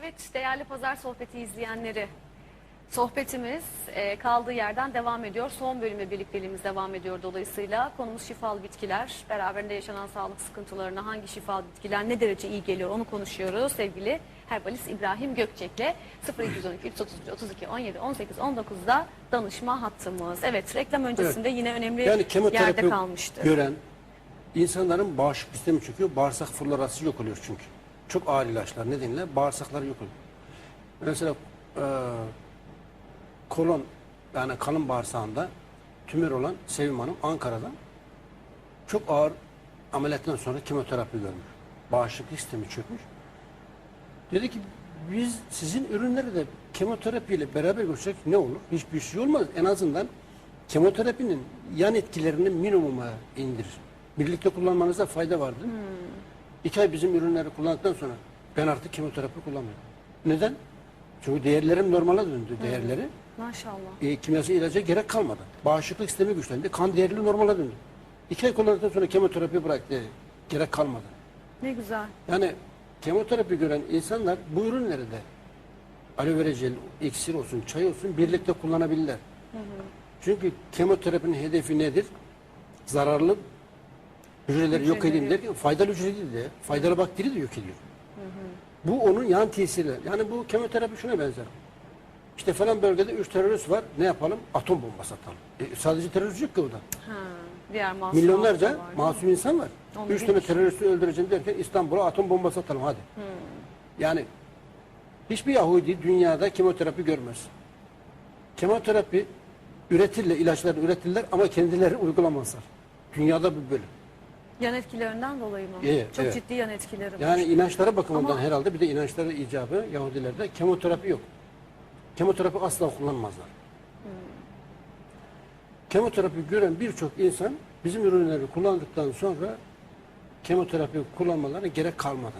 Evet değerli pazar sohbeti izleyenleri sohbetimiz e, kaldığı yerden devam ediyor. Son bölümle birlikteliğimiz devam ediyor dolayısıyla konumuz şifalı bitkiler. Beraberinde yaşanan sağlık sıkıntılarına hangi şifalı bitkiler ne derece iyi geliyor onu konuşuyoruz sevgili herbalist İbrahim Gökçek'le 0212 331 32 17 18 19'da danışma hattımız. Evet reklam öncesinde yine önemli Yani yerde kalmıştı. gören insanların bağışıklık sistemi çöküyor. Bağırsak florası yok oluyor çünkü. Çok ağır ilaçlar nedeniyle bağırsakları yok oluyor. Mesela e, kolon yani kalın bağırsağında tümör olan Sevim Hanım Ankara'dan çok ağır ameliyattan sonra kemoterapi görmüş. Bağışıklık sistemi çökmüş. Dedi ki biz sizin ürünleri de kemoterapiyle beraber görsek ne olur? Hiçbir şey olmaz. En azından kemoterapinin yan etkilerini minimuma indirir. Birlikte kullanmanızda fayda vardır. İki ay bizim ürünleri kullandıktan sonra ben artık kemoterapi kullanmıyorum. Neden? Çünkü değerlerim normale döndü değerleri. Maşallah. E, kimyasal ilaca gerek kalmadı. Bağışıklık sistemi güçlendi. Kan değerleri normale döndü. İki ay kullandıktan sonra kemoterapi bıraktı. Gerek kalmadı. Ne güzel. Yani kemoterapi gören insanlar bu ürünleri de aloe vera jel, iksir olsun, çay olsun birlikte kullanabilirler. Çünkü kemoterapinin hedefi nedir? Zararlı hücreleri yok edeyim derken faydalı hücre değil de faydalı bakteri de yok ediyor. Bu onun yan tesiri. Yani bu kemoterapi şuna benzer. İşte falan bölgede üç terörist var. Ne yapalım? Atom bombası atalım. E, sadece terörist yok ki orada. Ha, diğer masum Milyonlarca var, masum insan var. Onu Üç tane bilmiş. teröristi öldüreceğim derken İstanbul'a atom bombası atalım hadi. Hmm. Yani hiçbir Yahudi dünyada kemoterapi görmez. Kemoterapi üretirler, ilaçlar üretirler ama kendileri uygulamazlar. Dünyada bu böyle. Yan etkilerinden dolayı mı? Evet, Çok evet. ciddi yan etkileri var. Yani inançları bakımından Ama- herhalde bir de inançları icabı Yahudilerde kemoterapi yok. Kemoterapi asla kullanmazlar. Kemoterapi gören birçok insan bizim ürünleri kullandıktan sonra kemoterapi kullanmalarına gerek kalmadı.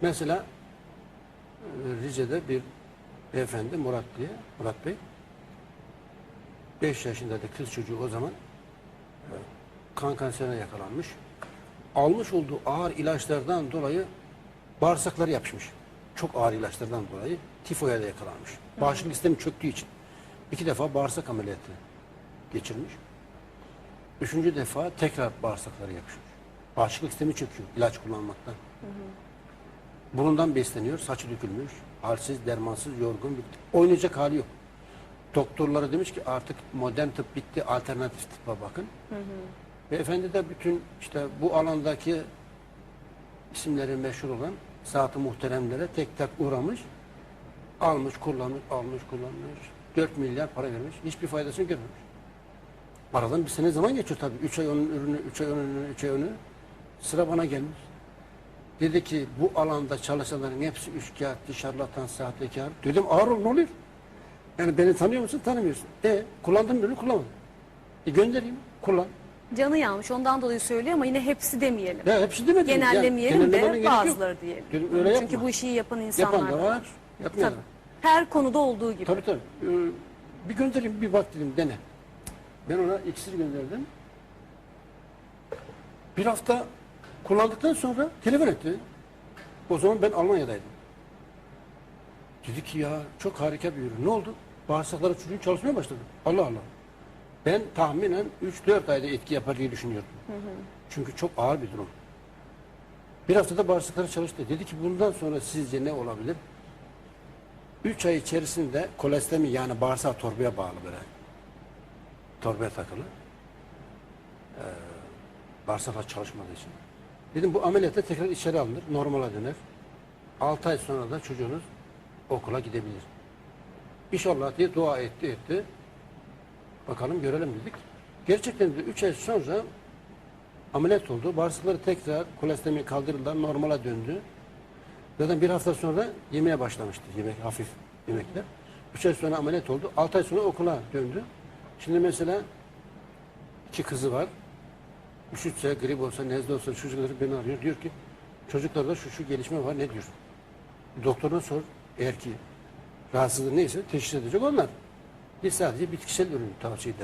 Mesela e, Rize'de bir beyefendi Murat diye, Murat Bey 5 yaşındaydı kız çocuğu o zaman e, kan kanserine yakalanmış. Almış olduğu ağır ilaçlardan dolayı bağırsakları yapışmış. Çok ağır ilaçlardan dolayı tifoya da yakalanmış. Bağışıklık sistemi çöktüğü için. iki defa bağırsak ameliyatı geçirmiş. Üçüncü defa tekrar bağırsakları yapışmış. Bağışıklık sistemi çöküyor ilaç kullanmaktan. Burundan besleniyor, saçı dökülmüş, halsiz, dermansız, yorgun, bitti. Oynayacak hali yok. Doktorlara demiş ki artık modern tıp bitti, alternatif tıbba bakın. Beyefendi de bütün işte bu alandaki isimleri meşhur olan saat muhteremlere tek tek uğramış. Almış, kullanmış, almış, kullanmış. 4 milyar para vermiş. Hiçbir faydasını görmemiş. Aradan bir sene zaman geçiyor tabii. 3 ay onun ürünü, 3 ay onun ürünü, 3 ay onu. Sıra bana gelmiş. Dedi ki bu alanda çalışanların hepsi üçkağıtçı, şarlatan, sahtekar. Dedim ağır ol ne oluyor? Yani beni tanıyor musun? Tanımıyorsun. E kullandım ürünü kullanmadım. E göndereyim, kullan. Canı yanmış ondan dolayı söylüyor ama yine hepsi demeyelim. Ya hepsi demedim. Genellemeyelim Yani de bazıları diyelim. Öyle Çünkü yapma. bu işi yapan insanlar Yapan da var, yapmayan Tabii. Her konuda olduğu gibi. Tabii tabii. Ee, bir göndereyim, bir bak dedim, dene. Ben ona iksir gönderdim. Bir hafta kullandıktan sonra telefon etti. O zaman ben Almanya'daydım. Dedi ki ya çok harika bir ürün. Ne oldu? Bağırsakları çocuğun çalışmaya başladı. Allah Allah. Ben tahminen 3-4 ayda etki yapar diye düşünüyordum. Çünkü çok ağır bir durum. Bir haftada bağırsakları çalıştı. Dedi ki bundan sonra sizce ne olabilir? 3 ay içerisinde kolestemi yani bağırsak torbaya bağlı böyle. Torbaya takılı. Ee, bağırsaklar çalışmadığı için. Dedim bu ameliyatta tekrar içeri alınır. Normala döner. 6 ay sonra da çocuğunuz okula gidebilir. İnşallah diye dua etti etti. Bakalım görelim dedik. Gerçekten de 3 ay sonra ameliyat oldu. Bağırsakları tekrar kolestemi kaldırdılar. Normala döndü. Zaten bir hafta sonra yemeye başlamıştı. Yemek, hafif yemekler. Üç ay sonra ameliyat oldu. Altı ay sonra okula döndü. Şimdi mesela iki kızı var. Üşütse, grip olsa, nezle olsa çocukları beni arıyor. Diyor ki çocuklarda şu şu gelişme var ne diyor? Doktoruna sor. Eğer ki rahatsızlığı neyse teşhis edecek onlar. Biz sadece bitkisel ürün tavsiye ederiz.